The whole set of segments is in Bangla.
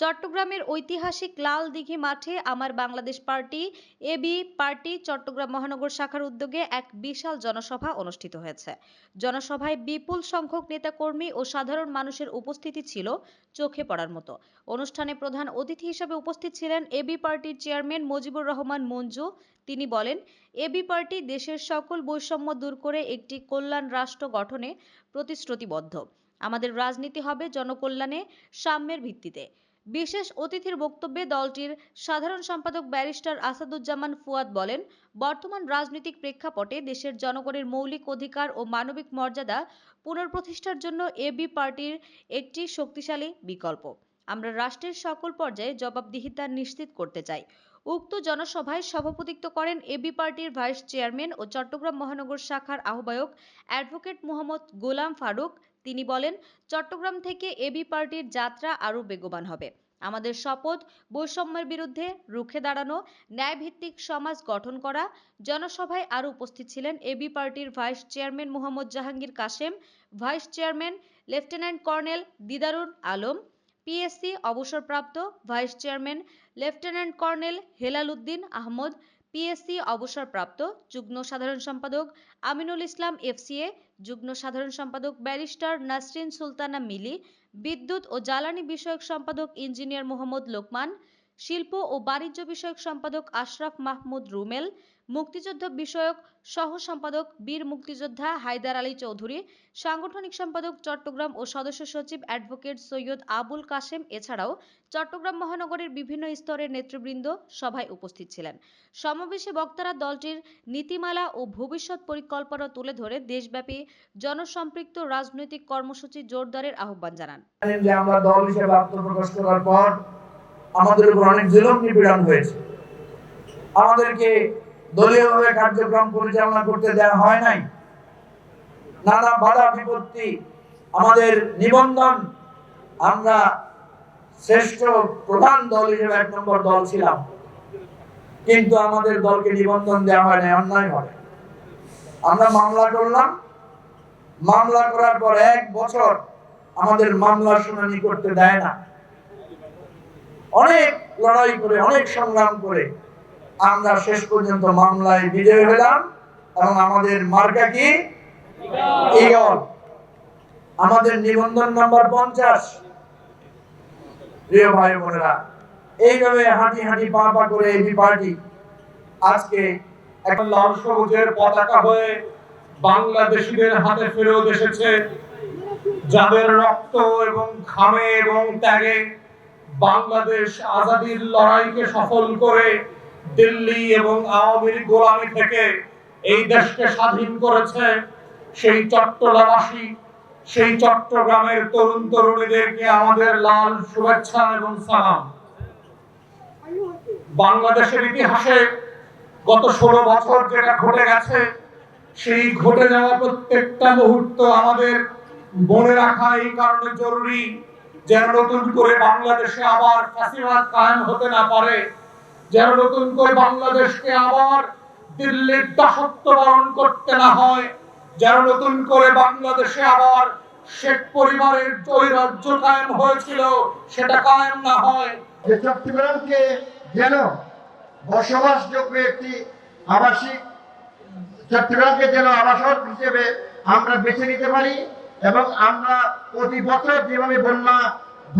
চট্টগ্রামের ঐতিহাসিক লাল দিঘি মাঠে আমার Bangladesh party AB party, Chattogram মহানগর শাখার উদ্যোগে এক বিশাল জনসভা অনুষ্ঠিত হয়েছে। জনসভায় বিপুল সংখ্যক নেতাকর্মী ও সাধারণ মানুষের উপস্থিতি ছিল চোখে পড়ার মতো। অনুষ্ঠানে প্রধান অতিথি হিসেবে উপস্থিত ছিলেন এবি পার্টির চেয়ারম্যান মুজিবুর রহমান মঞ্জু। তিনি বলেন এবি পার্টি দেশের সকল বৈষম্য দূর করে একটি কল্যাণ রাষ্ট্র গঠনে প্রতিশ্রুতিবদ্ধ। আমাদের রাজনীতি হবে জনকল্যাণে, সাম্যের ভিত্তিতে। বিশেষ অতিথির বক্তব্যে দলটির সাধারণ সম্পাদক ব্যারিস্টার আসাদুজ্জামান ফুয়াদ বলেন, বর্তমান রাজনৈতিক প্রেক্ষাপটে দেশের জনগণের মৌলিক অধিকার ও মানবিক মর্যাদা পুনঃপ্রতিষ্ঠার জন্য এবি পার্টির একটি শক্তিশালী বিকল্প। আমরা রাষ্ট্রের সকল পর্যায়ে জবাবদিহিতা নিশ্চিত করতে চাই। উক্ত জনসভায় সভাপতিত্ব করেন এবি পার্টির ভাইস চেয়ারম্যান ও চট্টগ্রাম মহানগর শাখার আহ্বায়ক অ্যাডভোকেট মোহাম্মদ গোলাম ফারুক তিনি বলেন, চট্টগ্রাম থেকে এবি পার্টির যাত্রা আরও বেগবান হবে। আমাদের শপথ, বৈষম্যের বিরুদ্ধে রুখে দাঁড়ানো, ন্যায়ভিত্তিক সমাজ গঠন করা, জনসভায় আরও উপস্থিত ছিলেন এবি পার্টির vice chairman Mohammad Jahangir Kashem, vice chairman lieutenant colonel Didarul Alam PSC অবসরপ্রাপ্ত vice chairman lieutenant colonel Helal Uddin Ahmad PSC অবসরপ্রাপ্ত যুগ্ম সাধারণ সম্পাদক আমিনুল ইসলাম এফসিএ যুগ্ম সাধারণ সম্পাদক ব্যারিস্টার নাসরিন সুলতানা মিলি, বিদ্যুৎ ও জ্বালানি বিষয়ক সম্পাদক ইঞ্জিনিয়ার মোহাম্মদ লোকমান, শিল্প ও বাণিজ্য বিষয়ক সম্পাদক আশরাফ মাহমুদ রুমেল মুক্তিযুদ্ধ বিষয়ক সহ সম্পাদক বীর মুক্তিযোদ্ধা হায়দার আলী চৌধুরী, সাংগঠনিক সম্পাদক চট্টগ্রাম ও সদস্য সচিব অ্যাডভোকেট সৈয়দ আবুল কাশেম, এছাড়াও চট্টগ্রাম মহানগরের বিভিন্ন স্তরের নেতৃবৃন্দ সভায় উপস্থিত ছিলেন। সমাবেশে বক্তারা দলটির নীতিমালা ও ভবিষ্যৎ পরিকল্পনা তুলে ধরে দেশব্যাপী জনসম্পৃক্ত রাজনৈতিক কর্মসূচি জোরদারের আহ্বান জানান। আমাদেরকে দলীয়ভাবে কার্যক্রম পরিচালনা করতে দেওয়া হয় নাই। নানা বাধা বিপত্তি, আমাদের নিবন্ধন, আমরা শ্রেষ্ঠ প্রধান দল হিসেবে এক নম্বর দল ছিলাম। কিন্তু আমাদের দলকে নিবন্ধন দেওয়া হয় নাই, অন্যায় হয়। আমরা মামলা করলাম। মামলা করার পর এক বছর আমাদের মামলা শুনানি করতে দেয় না। অনেক লড়াই করে, অনেক সংগ্রাম করে আমরা শেষ পর্যন্ত মামলায় বিজয় হলাম এবং আমাদের মার্কা কি? আমাদের নিবন্ধন নাম্বার পঞ্চাশ। প্রিয় ভাই বোনেরা, এইভাবে হাঁটি হাঁটি পা পা করে এই পার্টি আজকে এখন লাল সবুজের পতাকা হয়ে বাংলাদেশিদের হাতে ফেরত এসেছে। যাদের রক্ত এবং ঘামে এবং ত্যাগে বাংলাদেশ আজাদির লড়াইকে সফল করে দিল্লি এবং আওয়ামী গোলামি থেকে এই দেশকে স্বাধীন করেছে সেই চট্টলাবাসী সেই চট্টগ্রামের তরুণ তরুণীদেরকে আমাদের লাল শুভেচ্ছা এবং সালাম। বাংলাদেশের ইতিহাসে গত ষোলো বছর যেটা ঘটে গেছে, সেই ঘটে যাওয়া প্রত্যেকটা মুহূর্ত আমাদের মনে রাখা এই কারণে জরুরি যেন নতুন করে বাংলাদেশে আবার ফাঁসিবাদ কায়েম হতে না পারে। যেন নতুন করে বাংলাদেশকে আবার দিল্লির দাসত্ব বরণ করতে না হয়, যেন নতুন করে বাংলাদেশে আবার শেখ পরিবারের ঐরাজ্য কায়েম হয়েছিল, সেটা কায়েম না হয়। যে চট্টগ্রামকে যেন বসবাসযোগ্য একটি আবাসিক চট্টগ্রামকে যেন আবাসক হিসেবে আমরা বেছে নিতে পারি এবং আমরা প্রতি বছর যেভাবে বন্যা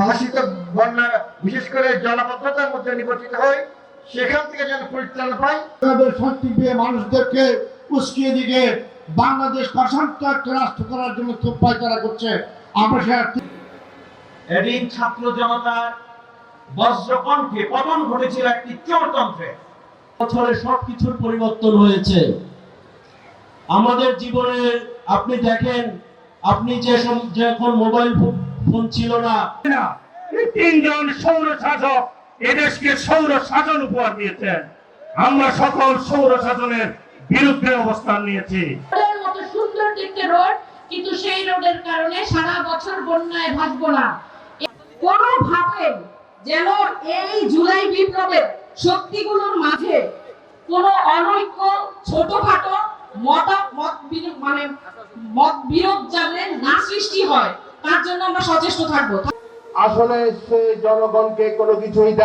ভাষিত বন্যা, বিশেষ করে জলাবদ্ধতার মধ্যে নিবর্তিত হই সেখান থেকে যেন পরিত্রাণ পাই তাদের শক্তি পেয়ে মানুষদেরকে উস্কিয়ে দিকে বাংলাদেশ প্রশান্ত একটা রাষ্ট্র করার জন্য খুব পায়তারা করছে। আমরা সে এদিন ছাত্র জনতার বজ্রকণ্ঠে পতন ঘটেছিল একটি চোরতন্ত্রে। বছরে সবকিছুর পরিবর্তন হয়েছে। আমাদের জীবনে আপনি দেখেন আপনি যে যখন মোবাইল ফোন ছিল না। এই তিনজন সৌর শাসক এদেশকে সৌর শাসন উপহার দিয়েছেন আমরা সকল সৌর শাসনের বিরুদ্ধে অবস্থান নিয়েছি। সুন্দর দেখতে রোড, কিন্তু সেই রোডের কারণে সারা বছর বন্যায় ভাসবো না। কোনোভাবে যেন এই জুলাই বিপ্লবের শক্তিগুলোর মাঝে কোনো অনৈক্য, ছোটখাটো মত মত মানে মত বিরোধ যাতে না সৃষ্টি হয়, তার জন্য আমরা সচেষ্ট থাকব। আসলে সে জনগণকে কোনো কিছুই দেয়